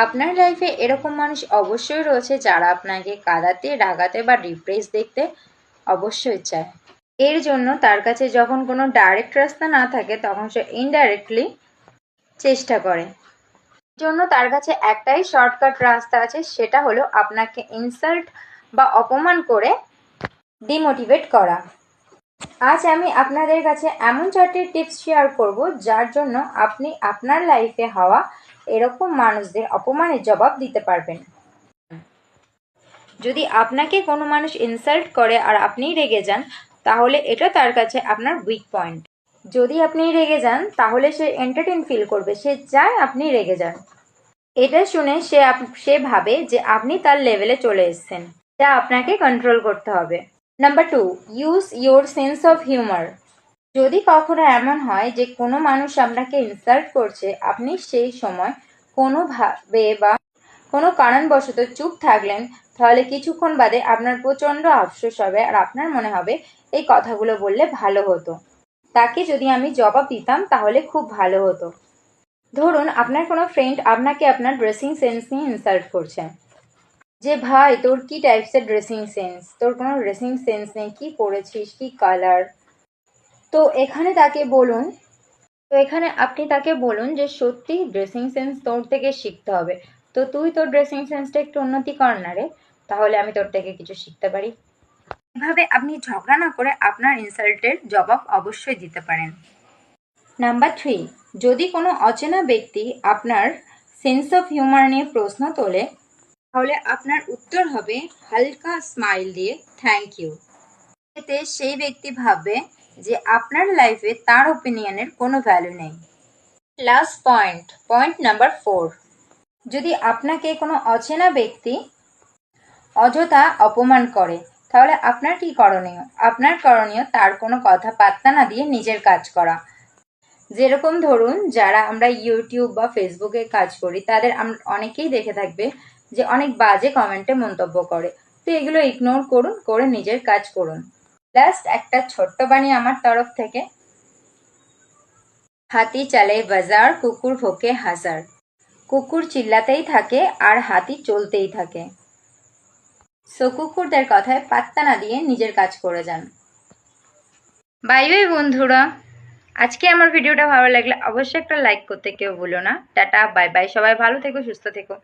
আপনার লাইফে এরকম মানুষ অবশ্যই রয়েছে যারা আপনাকে কাঁদাতে, রাগাতে বা ডিপ্রেস দেখতে অবশ্যই চায়। এর জন্য তার কাছে যখন কোনো ডাইরেক্ট রাস্তা না থাকে, তখন সে ইনডাইরেক্টলি চেষ্টা করে। জন্য তার কাছে একটাই শর্টকাট রাস্তা আছে, সেটা হলো আপনাকে ইনসাল্ট বা অপমান করে ডিমোটিভেট করা। আজ আমি আপনাদের কাছে এমন চারটি টিপস শেয়ার করব যার জন্য আপনি আপনার লাইফে হওয়া এরকম মানুষদের অপমানের জবাব দিতে পারবেন। যদি আপনাকে কোনো মানুষ ইনসাল্ট করে আর আপনি রেগে যান, তাহলে এটা তার কাছে আপনার উইক পয়েন্ট যদি আপনি রেগে যান, তাহলে সে এন্টারটেন ফিল করবে, সে চায় আপনি রেগে যান। এটা শুনে সে সে ভাবে যে আপনি তার লেভেলে চলে এসেছেন, যা আপনাকে কন্ট্রোল করতে হবে। Number two use your sense of humour যদি কখনো এমন হয় যে কোনো মানুষ আপনাকে ইনসাল্ট করছে, আপনি সেই সময় কোনোভাবে বা কোনো কারণবশত চুপ থাকলেন, তাহলে কিছুক্ষণ বাদে আপনার প্রচণ্ড আফসোস হবে আর আপনার মনে হবে এই কথাগুলো বললে ভালো হতো। তাকে যদি আমি জবাব দিতাম, তাহলে খুব ভালো হতো। ধরুন, আপনার কোনো ফ্রেন্ড আপনাকে আপনার ড্রেসিং সেন্স নিয়ে ইনসাল্ট করছে। যে ভাই, তোর কি টাইপসের ড্রেসিং সেন্স তোর কোনো ড্রেসিং সেন্স নেই? কি পরেছিস? কি কালার তো এখানে তাকে বলুন, তো এখানে আপনি তাকে বলুন যে সত্যি ড্রেসিং সেন্স তোর থেকে শিখতে হবে। তো তুই তোর ড্রেসিং সেন্সটা একটু উন্নতি কর না রে, তাহলে আমি তোর থেকে কিছু শিখতে পারি। এভাবে আপনি ঝগড়া না করে আপনার ইনসাল্টের জবাব অবশ্যই দিতে পারেন। নাম্বার থ্রি যদি কোনো অচেনা ব্যক্তি আপনার সেন্স অফ হিউমার নিয়ে প্রশ্ন তোলে তাহলে আপনার উত্তর হবে হালকা স্মাইল দিয়ে থ্যাংক ইউ এতে সেই ব্যক্তি ভাববে যে আপনার লাইফে তার ওপিনিয়নের কোনো ভ্যালু নেই। Last point point number four যদি আপনাকে কোনো অচেনা ব্যক্তি অযথা অপমান করে, তাহলে আপনার কি করণীয়? আপনার করণীয় তার কোনো কথা পাত্তা না দিয়ে নিজের কাজ করা। যেরকম ধরুন যারা আমরা ইউটিউব বা ফেসবুকে কাজ করি, তাদের অনেকেই দেখে থাকবে যে অনেক বাজে কমেন্টে মন্তব্য করে। তো এগুলো ইগনোর করুন, করে নিজের কাজ করুন। লাস্ট একটা ছোট্ট বাণী আমার তরফ থেকে। হাতি চালে বাজার, কুকুর ভোকে হাজার। কুকুর চিল্লাতেই থাকে আর হাতি চলতেই থাকে। সো কুকুরদের কথায় পাত্তা না দিয়ে নিজের কাজ করে যান। বাই বাই বন্ধুরা। আজকে আমার ভিডিওটা ভালো লাগলে অবশ্যই একটা লাইক করতে কেউ ভুলো না। টাটা বাই বাই সবাই ভালো থেকো, সুস্থ থেকো।